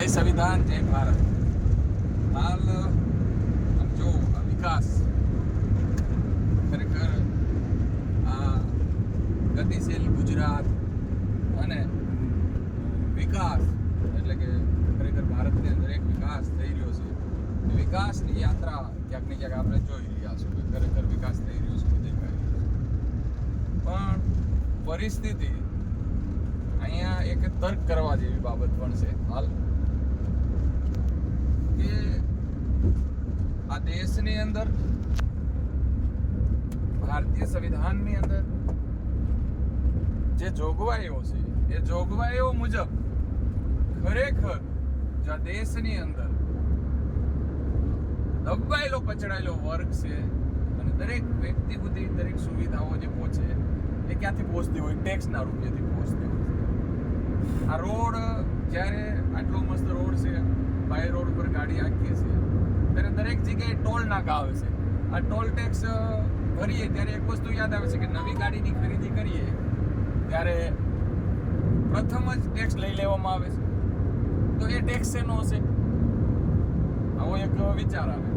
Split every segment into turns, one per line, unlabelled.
જય સંવિધાન જય ભારત હાલ જો વિકાસ ખરેખર આ ગતિશીલ ગુજરાત અને વિકાસ એટલે કે ખરેખર ભારતની અંદર એક વિકાસ થઈ રહ્યો છે વિકાસની યાત્રા ક્યાંક ને ક્યાંક આપણે જોઈ રહ્યા છું કે ખરેખર વિકાસ થઈ રહ્યો છે દેખાઈ રહ્યો પણ પરિસ્થિતિ અહીંયા એક તર્ક કરવા જેવી બાબત પણ છે હાલ કે આ દેશની અંદર, ભારતીય સંવિધાનની અંદર જે જોગવાઈઓ છે, એ જોગવાઈઓ મુજબ ખરેખર જો દેશની અંદર દબાયેલો, પછડાયેલો વર્ગ છે અને દરેક વ્યક્તિ સુધી દરેક સુવિધાઓ જે પહોંચે, એ ક્યાંથી પહોંચતી હોય? ટેક્સના રૂપિયાથી પહોંચતી હોય. આ રોડ જ્યારે આટલો મસ્ત રોડ છે બાય રોડ પર ગાડી આંકીએ છીએ ત્યારે દરેક જગ્યાએ ટોલ નાકા આવે છે. આ ટોલ ટેક્સ ભરીએ ત્યારે એક વસ્તુ યાદ આવે છે કે નવી ગાડીની ખરીદી કરીએ ત્યારે પ્રથમ જ ટેક્સ લઈ લેવામાં આવે છે. તો એ ટેક્સ એનો હશે? આવો એક વિચાર આવે.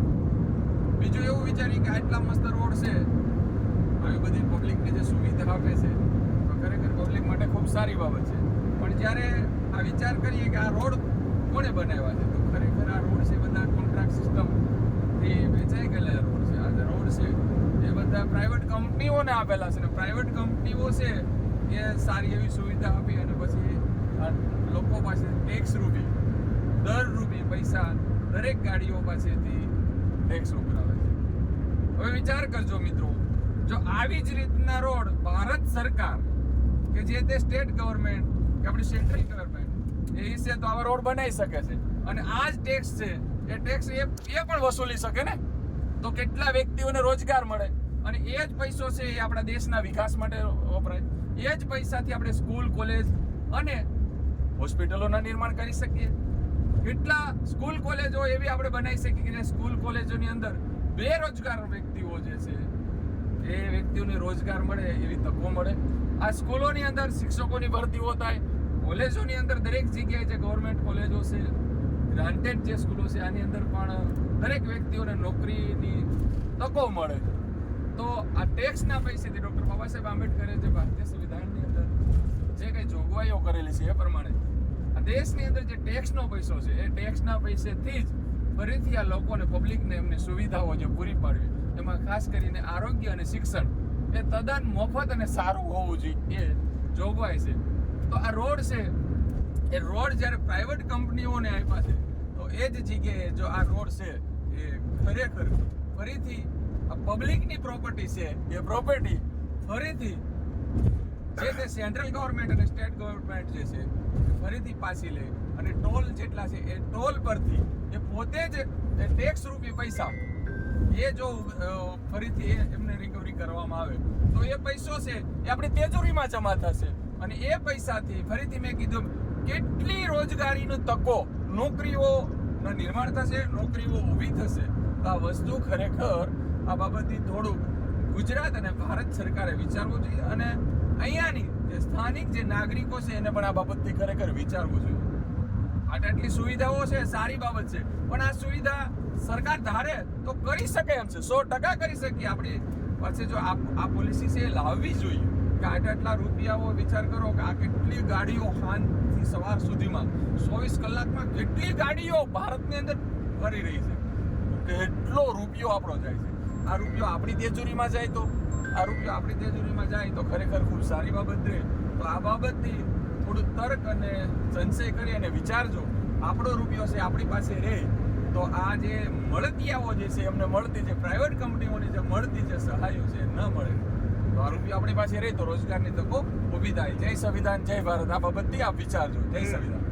બીજું એવું વિચારીએ કે આટલા મસ્ત રોડ છે, આવી બધી પબ્લિકને જે સુવિધા આપે છે, તો ખરેખર પબ્લિક માટે ખૂબ સારી બાબત છે. પણ જ્યારે આ વિચાર કરીએ કે આ રોડ કોણે બનાવ્યા છે ખરેખર આ રોડ છે, બધા કોન્ટ્રાક્ટ સિસ્ટમ એ વેચાઈ ગયેલા રોડ છે. આ રોડ છે, એ બધા પ્રાઇવેટ કંપનીઓને આપેલા છે ને પ્રાઇવેટ કંપનીઓ છે, એ સારી એવી સુવિધા આપી અને પછી લોકો પાસે ટેક્સ રૂપી, દર રૂપી પૈસા દરેક ગાડીઓ પાસેથી ટેક્સ ઉઘરાવે છે. હવે વિચાર કરજો મિત્રો, જો આવી જ રીતના રોડ ભારત સરકાર કે જે તે સ્ટેટ ગવર્મેન્ટ કે આપણી સેન્ટ્રલ ગવર્મેન્ટ એ હિસ્સે તો આવા રોડ બનાવી શકે છે. અને આ જ ટેક્સ છે. એ ટેક્સ એ એ પણ વસૂલી શકે ને? તો કેટલા વ્યક્તિઓને રોજગાર મળે? અને એ જ પૈસો છે એ આપણા દેશના વિકાસ માટે વપરાય. એ જ પૈસાથી આપણે સ્કૂલ, કોલેજ અને હોસ્પિટલોના નિર્માણ કરી શકીએ. કેટલા સ્કૂલ, કોલેજો એવી આપણે બનાવી શકીએ કે સ્કૂલ, કોલેજોની અંદર બેરોજગાર વ્યક્તિઓ જે છે, એ વ્યક્તિઓને રોજગાર મળે, એવી તકો મળે. આ સ્કૂલોની અંદર શિક્ષકોની ભરતીઓ થાય. કોલેજોની અંદર દરેક જગ્યાએ જે ગવર્મેન્ટ કોલેજો છે ગ્રાન્ટેડ જે સ્કૂલો છે, આની અંદર પણ દરેક વ્યક્તિઓને નોકરીની તકો મળે. તો આ ટેક્સના પૈસેથી ડૉક્ટર બાબા સાહેબ આંબેડકરે જે ભારતીય સંવિધાનની અંદર જે કંઈ જોગવાઈઓ કરેલી છે એ પ્રમાણે, આ દેશની અંદર જે ટેક્સનો પૈસો છે, એ ટેક્સના પૈસેથી જ ફરીથી આ લોકોને પબ્લિકને એમની સુવિધાઓ જે પૂરી પાડવી. એમાં ખાસ કરીને આરોગ્ય અને શિક્ષણ એ તદ્દન મફત અને સારું હોવું જોઈએ એ જોગવાઈ છે. તો આ રોડ છે, એ રોડ જ્યારે પ્રાઇવેટ કંપનીઓને આપ્યા છે એ જ જગ્યાએ જો આ રોડ છે, એ ખરેખર ફરીથી પબ્લિકની પ્રોપર્ટી છે, એ પ્રોપર્ટી ફરીથી જે તે સેન્ટ્રલ ગવર્મેન્ટ અને સ્ટેટ ગવર્મેન્ટ જે છે ફરીથી પાછી લે. અને ટોલ જેટલા છે, એ ટોલ પરથી એ પોતે જ ટેક્સ રૂપી પૈસા એ જો ફરીથી એ એમને રિકવરી કરવામાં આવે, તો એ પૈસો છે, એ આપણી તેજુરીમાં જમા થશે. અને એ પૈસાથી ફરીથી મેં કીધું કેટલી રોજગારીનું તકો નોકરીઓનું નિર્માણ થશે, નોકરીઓ ઊભી થશે. આ વસ્તુ ખરેખર આ બાબતથી થોડુંક ગુજરાત અને ભારત સરકારે વિચારવું જોઈએ અને અહીંયાની જે સ્થાનિક જે નાગરિકો છે એને પણ આ બાબતથી ખરેખર વિચારવું જોઈએ. આટ આટલી સુવિધાઓ છે, સારી બાબત છે, પણ આ સુવિધા સરકાર ધારે તો કરી શકે એમ છે. સો ટકા કરી શકીએ. આપણી પાસે જો આ પોલિસી છે એ લાવવી જોઈએ. કે આટલા આટલા રૂપિયાઓ વિચાર કરો કે આ કેટલી ગાડીઓ સાંજથી સવાર સુધીમાં, ચોવીસ કલાકમાં કેટલી ગાડીઓ ભારતની અંદર ફરી રહી છે. કેટલો રૂપિયો આપણો જાય છે. આ રૂપિયો આપણી તેજુરીમાં જાય તો? આ રૂપિયો આપણી તેજુરીમાં જાય તો ખરેખર ખૂબ સારી બાબત રહે. તો આ બાબતથી થોડું તર્ક અને સંશય કરી અને વિચારજો. આપણો રૂપિયો છે, આપણી પાસે રહે. તો આ જે મળતિયાઓ જે છે, એમને મળતી જે પ્રાઇવેટ કંપનીઓની જે મળતી જે સહાયો છે ન મળે. તો આ રૂપિયો આપણી પાસે રહે તો રોજગારની તકો ઊભી થાય. જય સંવિધાન જય ભારત. આ બાબતથી આપ વિચારજો. જય સંવિધાન.